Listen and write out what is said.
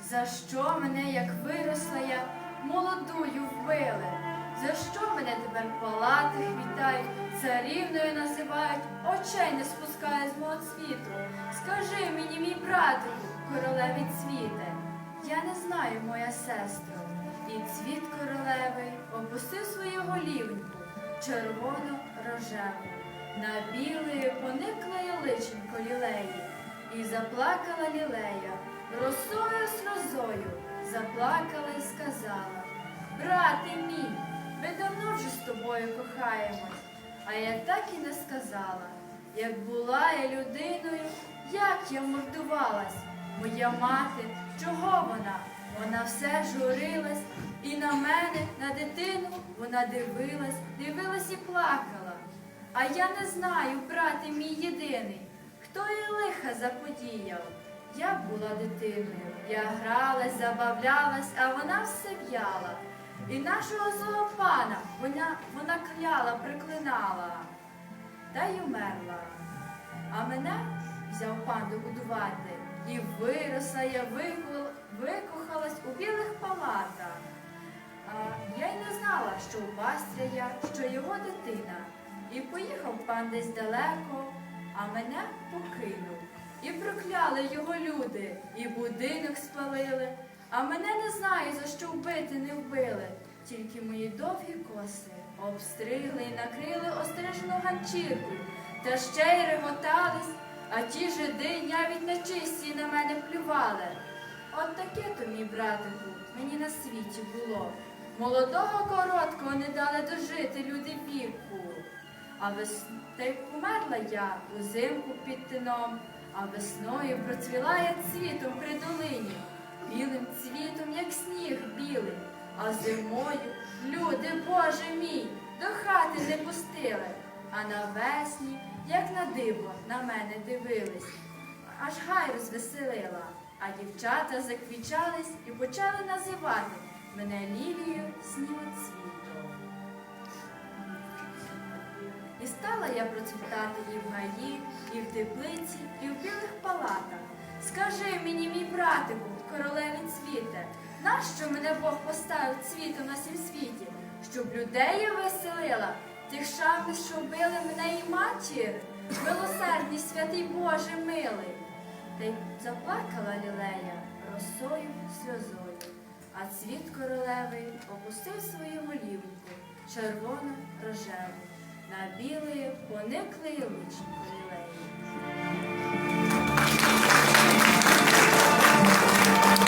За що мене, як виросла я, молодую вбили? За що мене тепер палати вітають, царівною називають, очей не спускає з мого цвіту? Скажи мені, мій братику, королеві цвіте, я не знаю, моя сестро. І цвіт королевий опустив свою голівеньку, червоно рожеву, на білої личенько лілеї, і заплакала лілея, росою сльозою, заплакала і сказала, брате мій, ми давно вже з тобою кохаємось, а я так і не сказала, як була я людиною, як я мордувалась, моя мати, чого вона? Вона все журилась, і на мене, на дитину, вона дивилась, дивилась і плакала. А я не знаю, брате мій єдиний, хто їй лиха заподіяв. Я була дитиною, я гралась, забавлялась, а вона все в'яла. І нашого злого пана вона, вона кляла, приклинала, та й умерла. А мене взяв пан догодувати, і виросла я, викохалась у білих палатах. А я й не знала, що у Бастря я, що його дитина. І поїхав пан десь далеко, а мене покинув. І прокляли його люди, і будинок спалили. А мене не знаю, за що вбити не вбили. Тільки мої довгі коси обстригли і накрили острижену ганчірку, та ще й реготались, а ті жиди навіть нечисті на мене плювали. От таке то, мій братику, мені на світі було. Молодого короткого не дали дожити люди віку. А вес... та й померла я узимку під тином, а весною процвіла я цвітом при долині, білим цвітом, як сніг білий, а зимою, люди, Боже мій, до хати не пустили, а навесні, як на диво, на мене дивились, аж гай розвеселила, а дівчата заквічались і почали називати мене Лілією Снігоцвітом. Стала я процвітати і в гаї, і в теплиці, і в білих палатах. Скажи мені, мій братику, королеві цвіте, нащо мене Бог поставив цвітом на сім світі, щоб людей я веселила, тих шахи, що вбили мене і матір, милосердний святий Боже милий. Та й заплакала лілея росою сльозою, а цвіт королевий опустив свою голівку, червоно рожеву, на білої пониклої личинку лілеї.